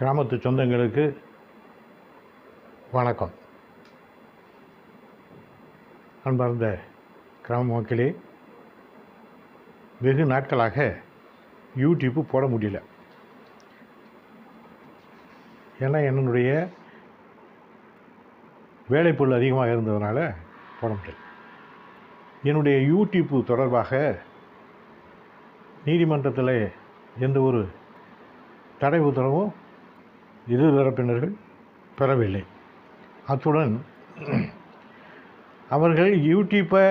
கிராமத்து சொந்தங்களுக்கு வணக்கம். அன்பார்ந்த கிராம மக்களே வெகு நாட்களாக யூடியூப்பு போட முடியல. ஏன்னா என்னுடைய வேலைப்பொருள் அதிகமாக இருந்ததுனால போட முடியல. என்னுடைய யூடியூப்பு தொடர்பாக நீதிமன்றத்தில் எந்த ஒரு தடை உத்தரவும் இரு தரப்பினர்கள் பெறவில்லை. அத்துடன் அவர்கள் யூடியூப்பை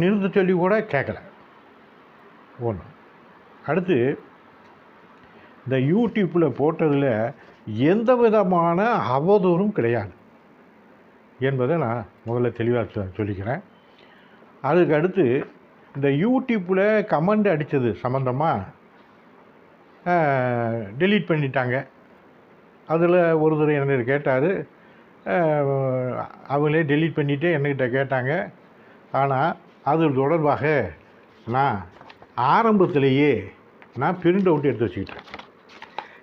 நிறுத்த சொல்லி கூட கேட்கல. ஒன்று அடுத்து இந்த யூடியூப்பில் போட்டதில் எந்த விதமான அவதூறும் கிடையாது என்பதை நான் முதல்ல தெளிவாக சொல்லிக்கிறேன். அதுக்கு அடுத்து இந்த யூடியூப்பில் கமெண்ட் அடித்தது சம்மந்தமாக டெலீட் பண்ணிட்டாங்க. அதில் ஒருத்தர் என்ன கேட்டார். அவங்களே டெலீட் பண்ணிவிட்டு என்கிட்ட கேட்டாங்க. ஆனால் அது தொடர்பாக நான் ஆரம்பத்திலேயே நான் பிரிண்ட் அவுட் எடுத்து வச்சுக்கிட்டேன்.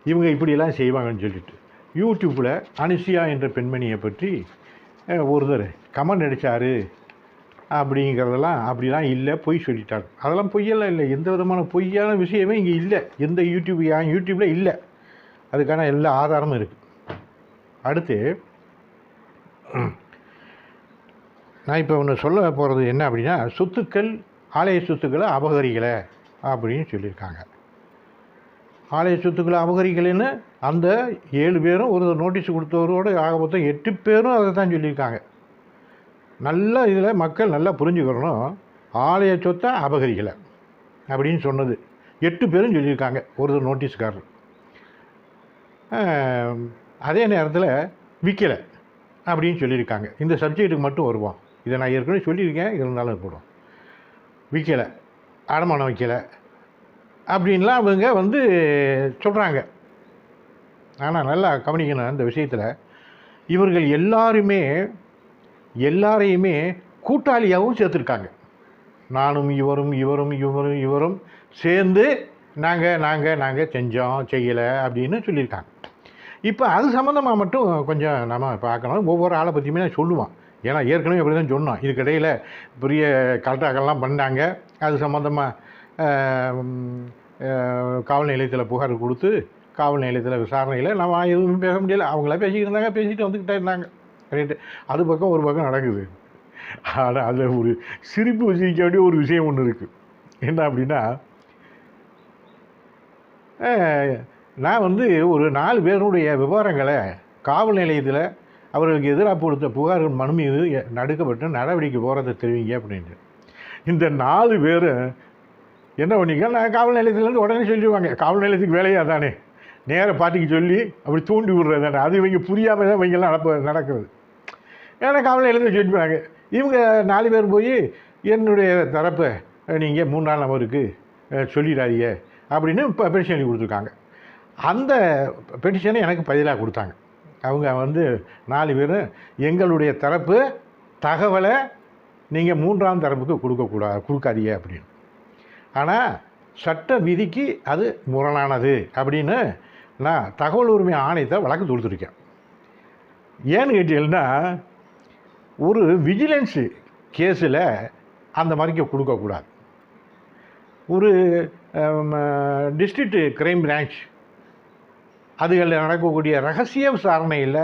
இவங்க இப்படியெல்லாம் செய்வாங்கன்னு சொல்லிட்டு. யூடியூப்பில் அனுசியா என்ற பெண்மணியை பற்றி ஒருத்தர் கமெண்ட் அடித்தார் அப்படிங்கிறதெல்லாம் அப்படிலாம் இல்லை பொய் சொல்லிட்டார். அதெல்லாம் பொய்யெல்லாம் இல்லை. எந்த விதமான பொய்யான விஷயமே இங்கே இல்லை. எந்த யூடியூப் யூடியூப்பில் இல்லை. அதுக்கான எல்லா ஆதாரமும் இருக்குது அடுத்து நான் இப்போ ஒன்று சொல்ல போகிறது என்ன அப்படின்னா சொத்துக்கள் ஆலய சொத்துக்களை அபகரிக்கலை அப்படின்னு சொல்லியிருக்காங்க. ஆலய சொத்துக்களை அபகரிக்கலைன்னு அந்த ஏழு பேரும் ஒரு நோட்டீஸ் கொடுத்தவரோட ஆக மொத்தம் எட்டு பேரும் அதை தான் சொல்லியிருக்காங்க. நல்லா இதில் மக்கள் நல்லா புரிஞ்சுக்கிறணும் ஆலய சொத்தை அபகரிக்கலை அப்படின்னு சொன்னது. எட்டு பேரும் சொல்லியிருக்காங்க ஒரு நோட்டீஸ்காரர். அதே நேரத்தில் விற்கலை அப்படின்னு சொல்லியிருக்காங்க. இந்த சப்ஜெக்ட்டுக்கு மட்டும் வருவோம் இதை நான் ஏற்கனவே சொல்லியிருக்கேன். இருந்தாலும் இருக்கட்டும் விற்கலை அடமானம் வைக்கலை. அப்படின்லாம் அவங்க வந்து சொல்கிறாங்க ஆனால் நல்லா கவனிக்கணும் இந்த விஷயத்தில். இவர்கள் எல்லாருமே எல்லாரையுமே கூட்டாளியாகவும் சேர்த்துருக்காங்க. நானும் இவரும் இவரும் இவரும் இவரும் சேர்ந்து நாங்கள் நாங்கள் நாங்கள் செஞ்சோம் செய்யலை அப்படின்னு சொல்லியிருக்காங்க. இப்போ அது சம்மந்தமாக மட்டும் கொஞ்சம் நம்ம பார்க்கணும். ஒவ்வொரு ஆளை பற்றியுமே நான் சொல்லுவான். ஏன்னா ஏற்கனவே அப்படி தான் சொன்னோம். இதுக்கிடையில் பெரிய கலட்டாக்கெல்லாம் பண்ணாங்க. அது சம்மந்தமாக காவல் நிலையத்தில் புகார் கொடுத்து காவல் நிலையத்தில் விசாரணையில் நம்ம எதுவும் பேச முடியல. அவங்களா பேசிக்கிட்டு இருந்தாங்க பேசிட்டு வந்துக்கிட்டே இருந்தாங்க. ரைட்டு அது பக்கம் ஒரு பக்கம் நடக்குது. ஆனால் அதில் ஒரு சிரிப்பு வச்சிருக்க வேண்டிய ஒரு விஷயம் ஒன்று இருக்குது என்ன அப்படின்னா நான் வந்து ஒரு நாலு பேருடைய விவரங்களை காவல் நிலையத்தில் அவர்களுக்கு எதிராக கொடுத்த புகார் மனு மீது நடுக்கப்பட்டு நடவடிக்கை போகிறத தெரிவிங்க அப்படின்ட்டு. இந்த நாலு பேரும் என்ன பண்ணிக்க நான் காவல் நிலையத்துலேருந்து உடனே சொல்லிடுவாங்க. காவல் நிலையத்துக்கு வேலையாக தானே? நேராக பாட்டிக்கு சொல்லி அப்படி தூண்டி விடுறது தானே? அது இவங்க புரியாமல் தான் இவங்கெல்லாம் நடப்ப நடக்கிறது. ஏன்னா காவல் நிலையத்தில் சொல்லிடுவாங்க இவங்க நாலு பேர் போய் என்னுடைய தரப்பை நீங்கள் மூணு நாள் நபருக்கு சொல்லிடாதீங்க. அப்படின்னு இப்போ பெட்டிஷன் எழுதி கொடுத்துருக்காங்க. அந்த பெட்டிஷனை எனக்கு பதிலாக கொடுத்தாங்க. அவங்க வந்து நாலு பேர் எங்களுடைய தரப்பு தகவலை நீங்கள் மூன்றாம் தரப்புக்கு கொடுக்கக்கூடாது கொடுக்காதீங்க அப்படின்னு. ஆனால் சட்ட விதிக்கு அது முரணானது அப்படின்னு நான் தகவல் உரிமை ஆணையத்தை வழக்கு தொடுத்துருக்கேன். ஏன்னு கேட்டீங்கன்னா ஒரு விஜிலன்ஸு கேஸில் அந்த மாதிரிக்கு கொடுக்கக்கூடாது ஒரு டிஸ்ட்ரிக்ட் கிரைம் பிரான்ச் அதுகளில் நடக்கக்கூடிய ரகசிய விசாரணையில்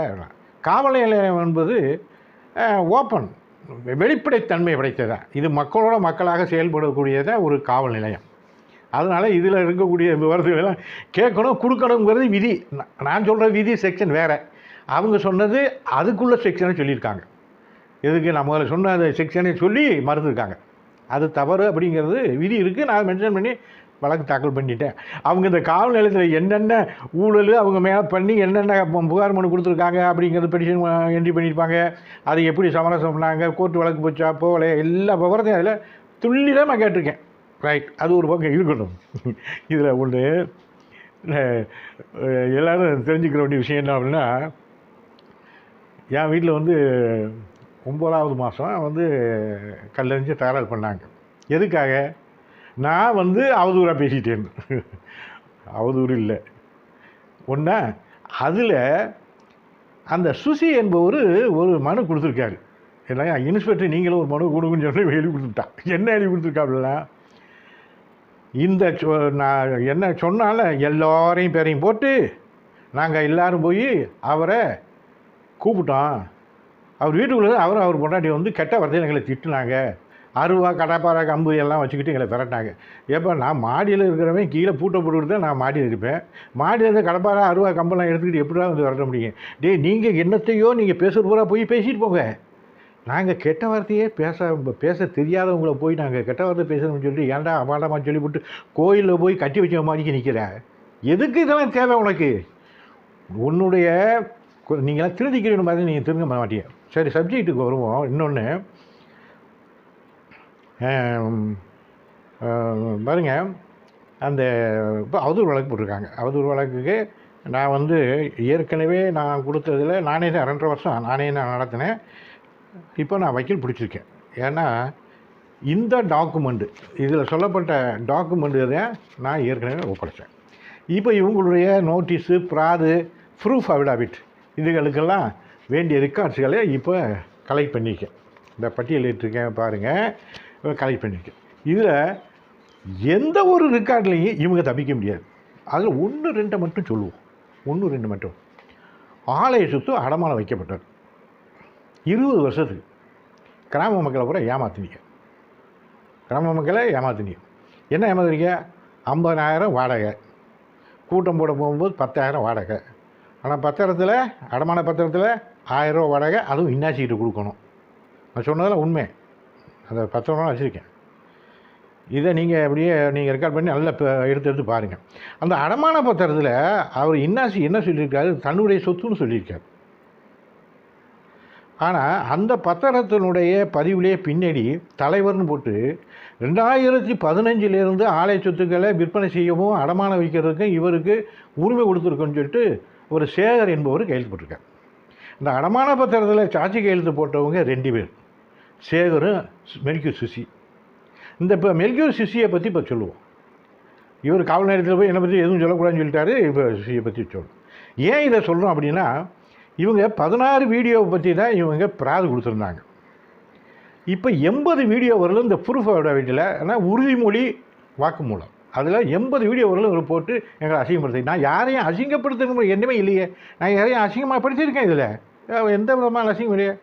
காவல் நிலையம் என்பது ஓப்பன் வெளிப்படைத்தன்மை படைத்ததான் இது மக்களோட மக்களாக செயல்படக்கூடியதான் ஒரு காவல் நிலையம். அதனால் இதில் இருக்கக்கூடிய விவரங்கள் எல்லாம் கேட்கணும் கொடுக்கணுங்கிறது விதி. நான் சொல்கிற விதி செக்ஷன் வேறு. அவங்க சொன்னது அதுக்குள்ள செக்ஷனை சொல்லியிருக்காங்க. எதுக்கு நம்ம சொன்ன அந்த செக்ஷனை சொல்லி மறந்துருக்காங்க அது தவறு அப்படிங்கிறது விதி இருக்குது நான் மென்ஷன் பண்ணி வழக்கு தாக்கல் பண்ணிட்டேன். அவங்க இந்த காவல் நிலையத்தில் என்னென்ன ஊழல் அவங்க மேலே பண்ணி என்னென்ன புகார் மனு கொடுத்துருக்காங்க அப்படிங்கிறது பெட்டிஷன் என்ட்ரி பண்ணியிருப்பாங்க. அதை எப்படி சமரசம் பண்ணாங்க கோர்ட்டு வழக்கு போச்சா போகல எல்லா விவரத்தையும் அதில் துள்ளிதான் நான் கேட்டிருக்கேன். ரைட் அது ஒரு பக்கம் இருக்கட்டும். இதில் ஒன்று எல்லோரும் தெரிஞ்சுக்கிற வேண்டிய விஷயம் என்ன அப்படின்னா என் வீட்டில் வந்து ஒம்பதாவது மாதம் வந்து கல்லறிஞ்சு தயாராக பண்ணாங்க. எதுக்காக? நான் வந்து அவதூறாக பேசிட்டேன். அவதூறு இல்லை. ஒன்றா அதில் அந்த சுசி என்பவர் ஒரு மனு கொடுத்துருக்காரு. இல்லையா இன்ஸ்பெக்டர் நீங்களும் ஒரு மனு கொடுக்குன்னு சொல்லி எழுதி கொடுத்துட்டான் என்ன எழுதி கொடுத்துருக்காப்புல இந்த சொ- நான் என்ன சொன்னால எல்லோரையும் பேரையும் போட்டு நாங்கள் எல்லாரும் போய் அவரை கூப்பிட்டோம். அவர் வீட்டுக்குள்ளே அவர் அவர் பொண்டாட்டி வந்து கெட்ட வார்த்தையில் எங்களை திட்டுனாங்க. அருவா கடப்பாறை கம்பு எல்லாம் வச்சுக்கிட்டு எங்களை விரட்டாங்க ஏப்பா நான் மாடியில் இருக்கிறவன் கீழே பூட்டை போட்டுக்கிட்டு தான் நான் மாடியில் இருப்பேன். மாடியில் இருந்து கடப்பாறை அருவா கம்பெல்லாம் எடுத்துக்கிட்டு எப்படிடா வந்து விரட்ட முடியும்? டே நீங்கள் என்னத்தையோ நீங்கள் பேசுகிற பூரா போய் பேசிட்டு போங்க. நாங்கள் கெட்ட வார்த்தையே பேச பேச தெரியாதவங்கள போய் நாங்கள் கெட்ட வார்த்தை பேசணும்னு சொல்லிட்டு ஏன்டா அபாடமாக சொல்லிவிட்டு கோயிலில் போய் கட்டி வச்ச மாதிரிக்கு நிற்கிற எதுக்கு இதெல்லாம் தேவை உனக்கு? உன்னுடைய நீங்களாம் திருந்திக்கிற மாதிரி நீங்கள் திரும்ப மாட்டீங்க சரி சப்ஜெக்ட்டுக்கு வருவோம். இன்னொன்று பாருங்க. அந்த இப்போ அவதூறு வழக்கு போட்டிருக்காங்க. அவதூறு வழக்குக்கு நான் வந்து ஏற்கனவே நான் கொடுத்ததில் நானே தான் ரெண்டரை வருஷம் நானே நான் நடத்தினேன். இப்போ நான் வக்கீல் பிடிச்சிருக்கேன். ஏன்னா இந்த டாக்குமெண்ட்டு இதில் சொல்லப்பட்ட டாக்குமெண்ட்டு தான் நான் ஏற்கனவே ஒப்படைத்தேன் இப்போ இவங்களுடைய நோட்டீஸு ப்ராது ப்ரூஃப் அவிடாவிட் இதுகளுக்கெல்லாம் வேண்டிய ரெக்கார்ட்ஸ்களை இப்போ கலெக்ட் பண்ணியிருக்கேன் இந்த பட்டியலிட்டிருக்கேன் பாருங்கள் கலெக்ட் பண்ணியிருக்கேன் இதில் எந்த ஒரு ரெக்கார்ட்லேயும் இவங்க தப்பிக்க முடியாது. அதில் ஒன்று ரெண்டை மட்டும் சொல்லுவோம். ஒன்று ரெண்டு மட்டும். ஆலய சொத்து அடமானம் வைக்கப்பட்டது. இருபது வருஷத்துக்கு. கிராம மக்களை பூரா ஏமாத்தினீங்க. கிராம மக்களை ஏமாத்தினீங்க. என்ன ஏமாத்துறீங்க? ஐம்பதாயிரம் வாடகை. கூட்டம் போட போகும்போது பத்தாயிரம் வாடகை. ஆனால் பத்திரத்தில் அடமான பத்திரத்தில் ஆயிரரூவா வாடகை அதுவும் இன்னாச்சிக்கிட்ட கொடுக்கணும். நான் சொன்னதெல்லாம் உண்மை. அந்த பத்திரம்லாம் வச்சுருக்கேன். இதை நீங்கள் அப்படியே நீங்கள் ரெக்கார்ட் பண்ணி நல்லா எடுத்து எடுத்து பாருங்கள் அந்த அடமான பத்திரத்தில் அவர் இன்னாசி என்ன சொல்லியிருக்காரு? தன்னுடைய சொத்துன்னு சொல்லியிருக்காரு. ஆனால் அந்த பத்திரத்தினுடைய பதிவிலே பின்னாடி தலைவர்னு போட்டு ரெண்டாயிரத்தி பதினஞ்சிலேருந்து ஆலய சொத்துக்களை விற்பனை செய்யவும் அடமானம் வைக்கிறதுக்கும் இவருக்கு உரிமை கொடுத்துருக்கோன்னு சொல்லிட்டு ஒரு சேகர் என்பவர் கையெழுத்து போட்டிருக்கார். இந்த அடமான பத்திரத்தில் சாட்சி கையெழுத்து போட்டவங்க ரெண்டு பேர். சேகரும் மெல்கியூ சுசி. இந்த இப்போ மெல்கியூர் சுசியை பற்றி இப்போ சொல்லுவோம். இவர் காவல் நிலையத்தில் போய் என்னை பற்றி எதுவும் சொல்லக்கூடாதுன்னு சொல்லிட்டாரு இப்போ சுசியை பற்றி சொல்லுவோம் ஏன் இதை சொல்கிறோம் அப்படின்னா இவங்க பதினாறு வீடியோவை பற்றி தான் இவங்க பிராது கொடுத்துருந்தாங்க. இப்போ எண்பது வீடியோ வரலும் இந்த ப்ரூஃபோட வீட்டில் ஆனால் உறுதிமொழி வாக்குமூலம். அதில் எண்பது வீடியோ போட்டு எங்களை அசிங்கப்படுத்தி. நான் யாரையும் அசிங்கப்படுத்தணும் என்னமே இல்லையே. நான் யாரையும் அசிங்கமாக படிச்சிருக்கேன் இதில் எந்த விதமான அசிங்கம் இல்லையே.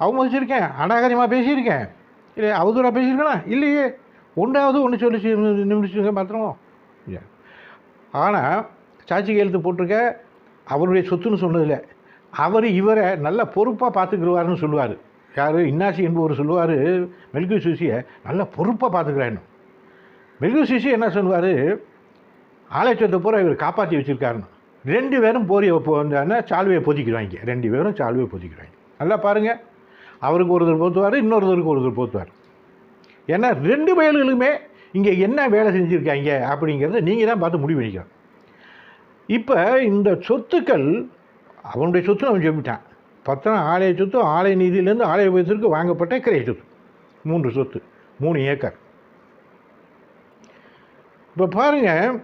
அவமதிச்சிருக்கேன் அனாகரியமாக பேசியிருக்கேன். இல்லை அவதூறாக பேசியிருக்கேனா இல்லையே. ஒன்றாவது ஒன்று சொல்லி நிமிஷங்க மாத்திரமோ? இல்லை ஆனால் சாட்சி கையெழுத்து போட்டிருக்க அவருடைய சொத்துன்னு சொன்னதில்லை அவர் இவரை நல்ல பொறுப்பாக பார்த்துக்கிடுவாருன்னு சொல்லுவார். யார்? இன்னாசி என்பவர் சொல்லுவார் மெல்கு சுசியை நல்ல பொறுப்பாக பார்த்துக்கிறான்னு மெல்கு சிசி என்ன சொல்லுவார்? ஆலயச்சத்தை பூரா இவர் காப்பாற்றி வச்சுருக்காருன்னு. ரெண்டு பேரும் போரிய அந்த சால்வையை பொதிக்கிறாங்க. ரெண்டு பேரும் சால்வையை பொதிக்கிறாங்க. நல்லா பாருங்கள் அவருக்கு ஒருத்தர் போத்துவார் இன்னொருத்தருக்கு ஒருத்தர் போத்துவார். ஏன்னா ரெண்டு பயல்களுமே இங்கே என்ன வேலை செஞ்சுருக்காங்க அப்படிங்கிறத நீங்கள் தான் பார்த்து முடிவு பண்ணிக்கணும். இப்போ இந்த சொத்துக்கள் அவனுடைய சொத்து அவன் சொல்லிட்டான். பத்திரம் ஆலய சொத்து ஆலய நிதியிலேருந்து ஆலய உபயத்திற்கு வாங்கப்பட்ட கிரைய சொத்து. மூன்று சொத்து மூணு ஏக்கர். இப்போ பாருங்கள்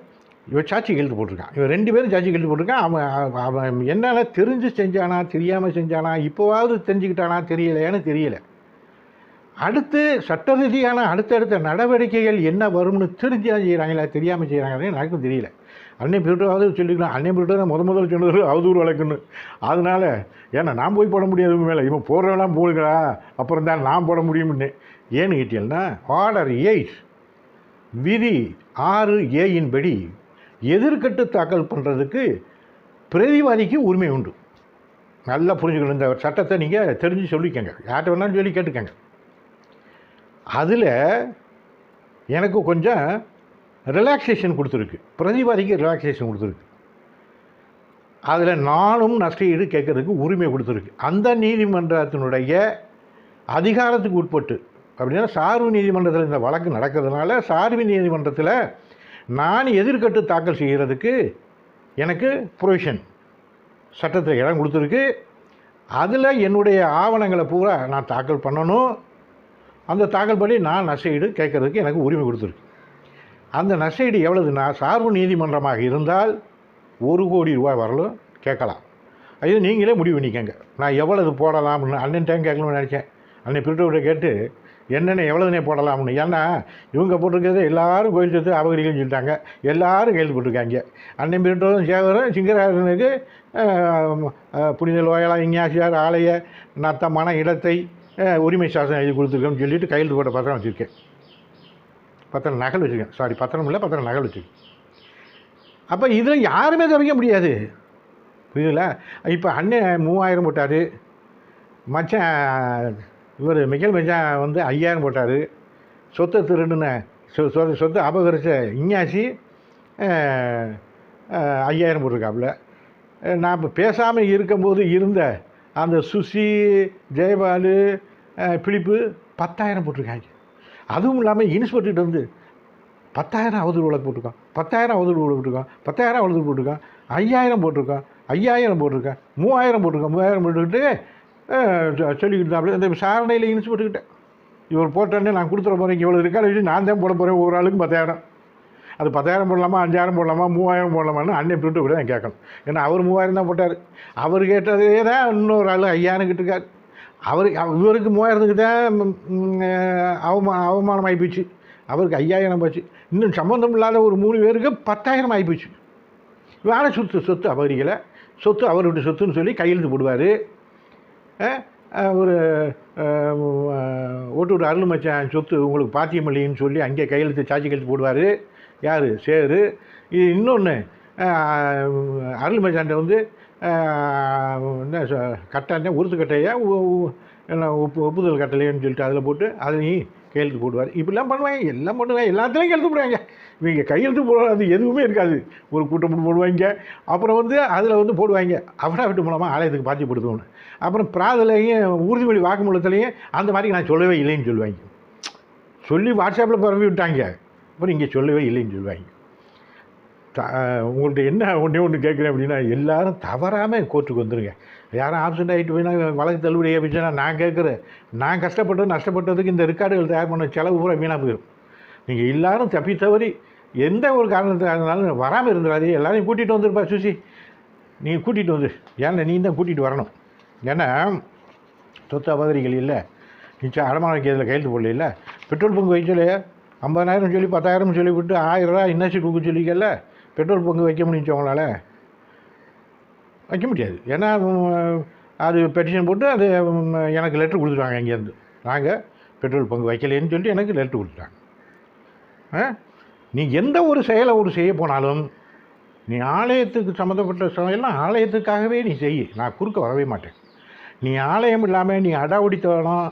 இவன் சாட்சி கையெழுத்து போட்டிருக்கான். இவன் ரெண்டு பேரும் சாட்சி கையெழுத்து போட்டிருக்கான். அவன் அவன் என்னால் தெரிஞ்சு செஞ்சானா தெரியாமல் செஞ்சானா இப்போவாவது தெரிஞ்சுக்கிட்டானா தெரியலையான்னு தெரியல. அடுத்து சட்ட ரீதியான அடுத்தடுத்த நடவடிக்கைகள் என்ன வரும்னு தெரிஞ்சா செய்கிறாங்களா தெரியாமல் செய்கிறாங்களே எனக்கும் தெரியல. அன்னை பிரிட்டாவது சொல்லிக்கலாம் அன்னை தான் முத முதல்ல சொன்னது அவதூறு வழக்குன்னு. அதனால் ஏன்னா நான் போய் போட முடியாது மேலே. இவன் போடுறவெல்லாம் போடுங்களா அப்புறம் தான் நான் போட முடியும்னு. ஏன்னு கேட்டீங்கன்னா ஆர்டர் எயிட் விதி ஆறு ஏயின் படி எதிர்கட்டு தாக்கல் பண்ணுறதுக்கு பிரதிவாதிக்கு உரிமை உண்டு. நல்லா புரிஞ்சுக்கணும். இந்த சட்டத்தை நீங்கள் தெரிஞ்சு சொல்லிக்கங்க. யார்கிட்ட வேணாலும் சொல்லி கேட்டுக்கங்க. அதில் எனக்கு கொஞ்சம் ரிலாக்ஸேஷன் கொடுத்துருக்கு. பிரதிவாதிக்கு ரிலாக்ஸேஷன் கொடுத்துருக்கு. அதில் நானும் நஷ்டஈடு கேட்கறதுக்கு உரிமை கொடுத்துருக்கு. அந்த நீதிமன்றத்தினுடைய அதிகாரத்துக்கு உட்பட்டு அப்படின்னா சார்பு நீதிமன்றத்தில் இந்த வழக்கு நடக்கிறதுனால சார்பு நீதிமன்றத்தில் நான் எதிர்கட்டு தாக்கல் செய்கிறதுக்கு எனக்கு ப்ரொவிஷன் சட்டத்தில் இடம் கொடுத்துருக்கு. அதில் என்னுடைய ஆவணங்களை பூரா நான் தாக்கல் பண்ணணும். அந்த தாக்கல் படி நான் நஷ்டஈடு கேட்கறதுக்கு எனக்கு உரிமை கொடுத்துருக்கு. அந்த நஷ்டஈடு எவ்வளவுன்னா சார்பு நீதிமன்றமாக இருந்தால் ஒரு கோடி ரூபாய் வரலும் கேட்கலாம். இது நீங்களே முடிவு பண்ணிக்கங்க. நான் எவ்வளவு போடலாம்னு டைம் கேட்கணும்னு நினச்சேன். அன்னை பிரிட்டோட கேட்டு என்னென்ன எவ்வளோதுனே போடலாம்னு? ஏன்னா இவங்க போட்டிருக்கிறது எல்லோரும் கோயில் சொத்து அபகரிக்கணும்னு சொல்லிட்டாங்க. எல்லோரும் கையில் போட்டிருக்காங்க அன்னை பிரிட்டோரும் சேகரும் சிங்கராஜனுக்கு புனித லோயலா இஞ்ஞாசியார் ஆலய நத்தமான இடத்தை உரிமை சாசனம் எழுதி கொடுத்துருக்கோம்னு சொல்லிட்டு கையெழுத்து போட்ட பத்திரம் வச்சுருக்கேன். பத்திரம் நகல் வச்சுருக்கேன். சாரி பத்திரம் இல்லை பத்திரம் நகல் வச்சுருக்கேன். அப்போ இதில் யாருமே தவிக்க முடியாது. புரியுதுல? இப்போ அண்ணன் மூவாயிரம் போட்டார். மச்சான் இவர் மிக்கல் மெஜா வந்து ஐயாயிரம் போட்டார். சொத்தை திருடுன சொ சொ- சொத்தை அபகரிச்ச இஞ்ஞாசி ஐயாயிரம் போட்டிருக்காப்புல. நான் இப்போ பேசாமல் இருக்கும்போது இருந்த அந்த சுசி ஜெயபாலு பிலிப்பு பத்தாயிரம் போட்டிருக்காங்க. அதுவும் இல்லாமல் இன்ஸ்பெக்டர்கிட்ட வந்து பத்தாயிரம் அவதூறு வழக்கு போட்டிருக்கோம் பத்தாயிரம் அவதூறு வழக்கு போட்டிருக்கோம் பத்தாயிரம் அவதூறு போட்டிருக்கோம் ஐயாயிரம் போட்டிருக்கோம் ஐயாயிரம் போட்டிருக்கேன். மூவாயிரம் போட்டிருக்கான். மூவாயிரம் போட்டுக்கிட்டு சொல்லிக்கிட்டு தான் இந்த விசாரணையில் இன்ஸ்பெக்டர்கிட்ட இவர் போட்டோன்னே நான் கொடுத்துட போகிறேன் இவ்வளோ இருக்காரு வச்சு நான் தான் போட போகிறேன் ஒரு ஆளுக்கு பத்தாயிரம். அது பத்தாயிரம் போடலாமா அஞ்சாயிரம் போடலாமா மூவாயிரம் போடலாமான்னு அண்ணன் பிரிட்டு கூட நான் கேட்கணும். ஏன்னா அவர் மூவாயிரம் தான் போட்டார். அவர் கேட்டதே தான் இன்னொரு ஆள் ஐயாயிரம் கிட்டிருக்காரு அவர் இவருக்கு மூவாயிரத்துக்கு தான் அவமா அவமானம் ஆகிப்போச்சு அவருக்கு ஐயாயிரம் போச்சு. இன்னும் சம்மந்தம் இல்லாத ஒரு மூணு பேருக்கு பத்தாயிரம் ஆகிப்போச்சு வேறு சொத்து சொத்து அபகரிக்கலை. சொத்து அவருடைய சொத்துன்னு சொல்லி கையெழுத்து போடுவார். ஒரு ஓட்டு அருள் மச்சான் சொத்து உங்களுக்கு பாத்தியம் இல்லைன்னு சொல்லி அங்கே கையெழுத்து சாட்சி கையெழுத்து போடுவார். யார்? சேரு. இது இன்னொன்று அருள் மச்சான்ட்ட வந்து என்ன சொ- கட்டாண்டே உருத்து கட்டையா என்ன ஒப்பு ஒப்புதல் கட்டலையேன்னு சொல்லிட்டு அதில் போட்டு அதையும் கையெழுத்து போடுவார். இப்படிலாம் பண்ணுவாங்க எல்லாம் பண்ணுவாங்க எல்லாத்துலேயும் கையெழுத்து போடுவாங்க. இவங்க கையெழுத்து போடாது எதுவுமே இருக்காது. ஒரு கூட்டம் போடுவாங்க. அப்புறம் வந்து அதில் வந்து போடுவாங்க. அஃபிடாவிட் மூலமாக ஆலயத்துக்கு பாத்தியப்படுத்தணும் அப்புறம் பிராதிலையும் உறுதிமொழி வாக்குமூலத்துலேயும் அந்த மாதிரி நான் சொல்லவே இல்லைன்னு சொல்லுவாங்க. சொல்லி வாட்ஸ்அப்பில் பரவி விட்டாங்க. அப்புறம் இங்கே சொல்லவே இல்லைன்னு சொல்லுவாங்க. த உங்கள்கிட்ட என்ன ஒன்றே ஒன்று கேட்குறேன் அப்படின்னா எல்லாரும் தவறாமல் கோர்ட்டுக்கு வந்துருங்க. யாரும் ஆப்சண்ட் ஆகிட்டு போயினா வழக்கு தள்ளுபடி அப்படின்னா நான் கேட்குறேன். நான் கஷ்டப்பட்டது நஷ்டப்பட்டதுக்கு இந்த ரெக்கார்டுகள் தயார் பண்ண செலவு பூரா வீணாக போயிடும் நீங்கள் எல்லாரும் தப்பி தவறி எந்த ஒரு காரணத்துக்காக இருந்தாலும் வராமல் இருந்துடாது. எல்லாரையும் கூட்டிகிட்டு வந்துருப்பா சுசி. நீ கூட்டிகிட்டு வந்து ஏன்னா நீ தான் கூட்டிகிட்டு வரணும்? ஏன்னா சொத்து அபகரிகள் இல்லை. நிச்சயம் அடமான கேதில் கையெழுத்து போடல இல்லை. பெட்ரோல் பங்கு வைக்கல ஐம்பதாயிரம் சொல்லி பத்தாயிரம் சொல்லி விட்டு ஆயிரம் இன்னசி இன்னர்ஷீட் கொடுக்க சொல்லிக்கல பெட்ரோல் பங்கு வைக்க முடிஞ்சவங்களால வைக்க முடியாது. ஏன்னா அது பெட்டிஷன் போட்டு அது எனக்கு லெட்ரு கொடுத்துட்டாங்க இங்கேருந்து. நாங்கள் பெட்ரோல் பங்கு வைக்கலைன்னு சொல்லிட்டு எனக்கு லெட்ரு கொடுத்துட்டாங்க. ஆ? நீ எந்த ஒரு செயலை ஒரு செய்ய போனாலும் நீ ஆலயத்துக்கு சம்மந்தப்பட்ட செயலாம் ஆலயத்துக்காகவே நீ செய் நான் குறுக்க வரவே மாட்டேன். நீ ஆலயம் இல்லாமல் நீ அடாவடித்தனம்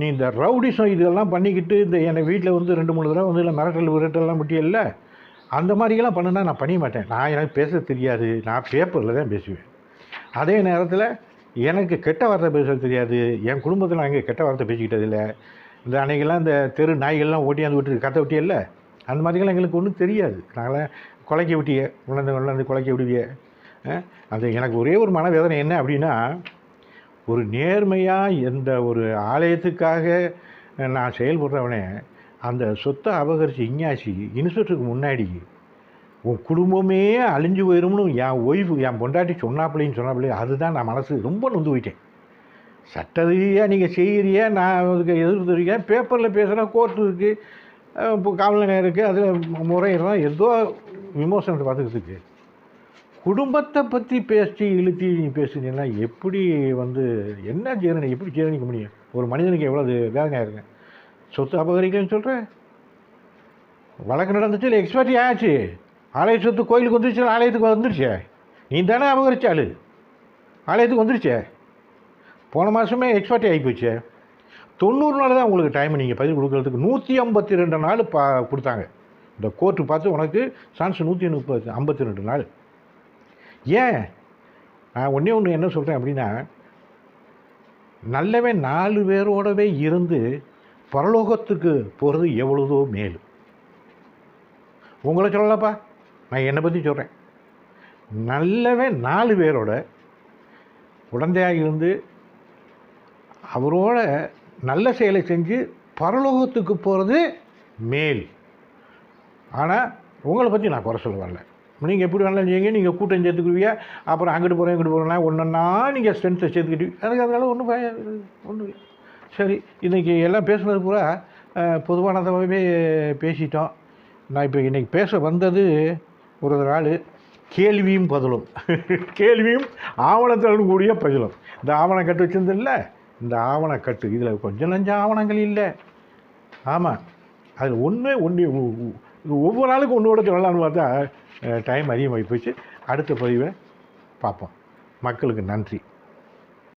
நீ இந்த ரவுடிசம் இதெல்லாம் பண்ணிக்கிட்டு இந்த என்னை வீட்டில் வந்து ரெண்டு மூணு தடவை வந்து இல்லை மிரட்டல் விரட்டல்லாம் முட்டியல்ல அந்த மாதிரிலாம் பண்ணுனா நான் பண்ண மாட்டேன். நான் எனக்கு பேச தெரியாது. நான் பேப்பரில் தான் பேசுவேன். அதே நேரத்தில் எனக்கு கெட்ட வார்த்தை பேச தெரியாது. என் குடும்பத்தில் நான் எங்கே கெட்ட வார்த்தை பேசிக்கிட்டதில்லை. இந்த அன்றைக்கெல்லாம் இந்த தெரு நாய்கள்லாம் ஓட்டியாந்து விட்டு கத்த விட்டியல்ல அந்த மாதிரிலாம் எங்களுக்கு ஒன்றும் தெரியாது. நாங்களாம் குலைக்க விட்டிய உணர்ந்து உணர்ந்து குலைக்க விடுவிய. அது எனக்கு ஒரே ஒரு மனவேதனை என்ன அப்படின்னா ஒரு நேர்மையாக எந்த ஒரு ஆலயத்துக்காக நான் செயல்படுறவனே அந்த சொத்தை அபகரித்து இஞ்ஞாசி இன்ஸ்பெக்டருக்கு முன்னாடி உன் குடும்பமே அழிஞ்சு போயிரும்னு என் ஒய்ஃபு என் பொண்டாட்டி சொன்னாப்பிள்ளைன்னு சொன்னாப்பிள்ளையே அதுதான் நான் மனசு ரொம்ப நொந்து போயிட்டேன். சட்ட ரீதியாக நீங்கள் செய்கிறியா நான் அதுக்கு எதிர்ப்பு தெரிவிக்கிறேன் பேப்பரில் பேசுகிறேன் கோர்ட்டு இருக்குது இப்போ காவல் இருக்குது அதில் முறையிடலாம் ஏதோ விமர்சனத்தை பார்த்துக்கிறதுக்கு. குடும்பத்தை பற்றி பேசி இழுத்தி நீ பேசுனீங்கன்னா எப்படி வந்து என்ன ஜீரணி எப்படி ஜீரணிக்க முடியும்? ஒரு மனிதனுக்கு எவ்வளோ அது வேதனையாக இருக்கு? சொத்து அபகரிக்கன்னு சொல்கிறேன் வழக்கு நடந்துச்சு இல்லை எக்ஸ்பர்ட்டி ஆயாச்சு ஆலய சொத்து கோயிலுக்கு வந்துருச்சு ஆலயத்துக்கு வந்துருச்சே? நீ தானே அபகரிச்சாள்? ஆலயத்துக்கு வந்துருச்சே? போன மாதமே எக்ஸ்பர்ட்டி ஆகிப்போச்சே தொண்ணூறு நாள் தான் உங்களுக்கு டைம் நீங்கள் பதில் கொடுக்குறதுக்கு. நூற்றி ஐம்பத்தி ரெண்டு நாள் பா கொடுத்தாங்க. இந்த கோர்ட்டு பார்த்து உனக்கு சான்ஸ் நூற்றி முப்பது ஐம்பத்தி ரெண்டு நாள். ஏன்? நான் ஒன்றே ஒன்று என்ன சொல்கிறேன் அப்படின்னா நல்லவே நாலு பேரோடவே இருந்து பரலோகத்துக்கு போகிறது எவ்வளோதோ மேல். உங்களை சொல்லலப்பா. நான் என்னை பற்றி சொல்கிறேன் நல்லவே நாலு பேரோட உடந்தையாக இருந்து அவரோட நல்ல செயலை செஞ்சு பரலோகத்துக்கு போகிறது மேல். ஆனால் உங்களை பற்றி நான் குறை சொல்ல வரல. நீங்கள் எப்படி வேணாலும் செய்யுங்க நீங்கள் கூட்டம் சேர்த்துக்குவியா அப்புறம் அங்கிட்டு போகிறேன் இங்கிட்டு போகிறேன்னா ஒன்றா நீங்கள் ஸ்ட்ரென்த்தை சேர்த்துக்கிட்டு எனக்கு அதனால் ஒன்றும் பயம் ஒன்றும் இல்லை. சரி இன்றைக்கி எல்லாம் பேசுனது பூரா பொதுவானதாகவே பேசிட்டோம். நான் இப்போ இன்றைக்கி பேச வந்தது ஒரு ஆள் கேள்வியும் பதிலும். கேள்வியும் ஆவணத்துடன் கூடிய பதிலும். இந்த ஆவணம் கட்டு வச்சிருந்தில்ல இந்த ஆவணக்கட்டு இதில் கொஞ்சம் நஞ்சம் ஆவணங்கள் இல்லை. ஆமாம் அதில் ஒன்று ஒன்று ஒவ்வொரு நாளுக்கும் ஒன்றோட சொல்லலாம்னு பார்த்தா டைம் அதிகமாகி போச்சு. அடுத்த பதிவை பார்ப்போம். மக்களுக்கு நன்றி.